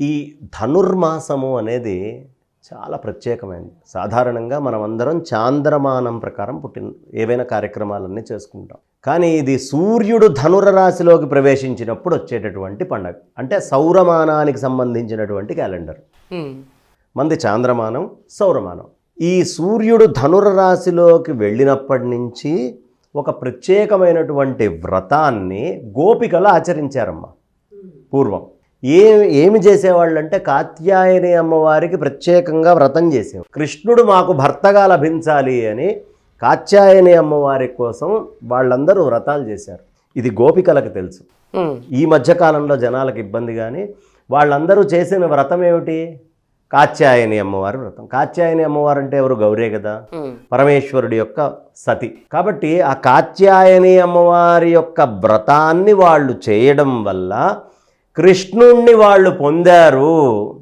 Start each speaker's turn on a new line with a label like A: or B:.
A: ఈ ధనుర్మాసము అనేది చాలా ప్రత్యేకమైనది సాధారణంగా మనం అందరం చాంద్రమానం ప్రకారం పుట్టిన ఏవైనా కార్యక్రమాలన్నీ చేసుకుంటాం. కానీ ఇది సూర్యుడు ధనుర రాశిలోకి ప్రవేశించినప్పుడు వచ్చేటటువంటి పండగ. అంటే సౌరమానానికి సంబంధించినటువంటి క్యాలెండర్. మంది చాంద్రమానం సౌరమానం. ఈ సూర్యుడు ధనుర రాశిలోకి వెళ్ళినప్పటి నుంచి ఒక ప్రత్యేకమైనటువంటి వ్రతాన్ని గోపికలు ఆచరించారమ్మా. పూర్వం. ఏ ఏమి చేసేవాళ్ళంటే కాత్యాయని అమ్మవారికి ప్రత్యేకంగా వ్రతం చేసేవారు కృష్ణుడు మాకు భర్తగా లభించాలి అని కాత్యాయని అమ్మవారి కోసం వాళ్ళందరూ వ్రతాలు చేశారు. ఇది గోపికలకు తెలుసు. ఈ మధ్యకాలంలో జనాలకు ఇబ్బంది కానీ వాళ్ళందరూ చేసిన వ్రతం ఏమిటి? కాత్యాయని అమ్మవారి వ్రతం. కాత్యాయని అమ్మవారు అంటే ఎవరు? గౌరే కదా. పరమేశ్వరుడి యొక్క సతి. కాబట్టి ఆ కాత్యాయని అమ్మవారి యొక్క వ్రతాన్ని వాళ్ళు చేయడం వల్ల కృష్ణుణ్ణి వాళ్ళు పొందారు.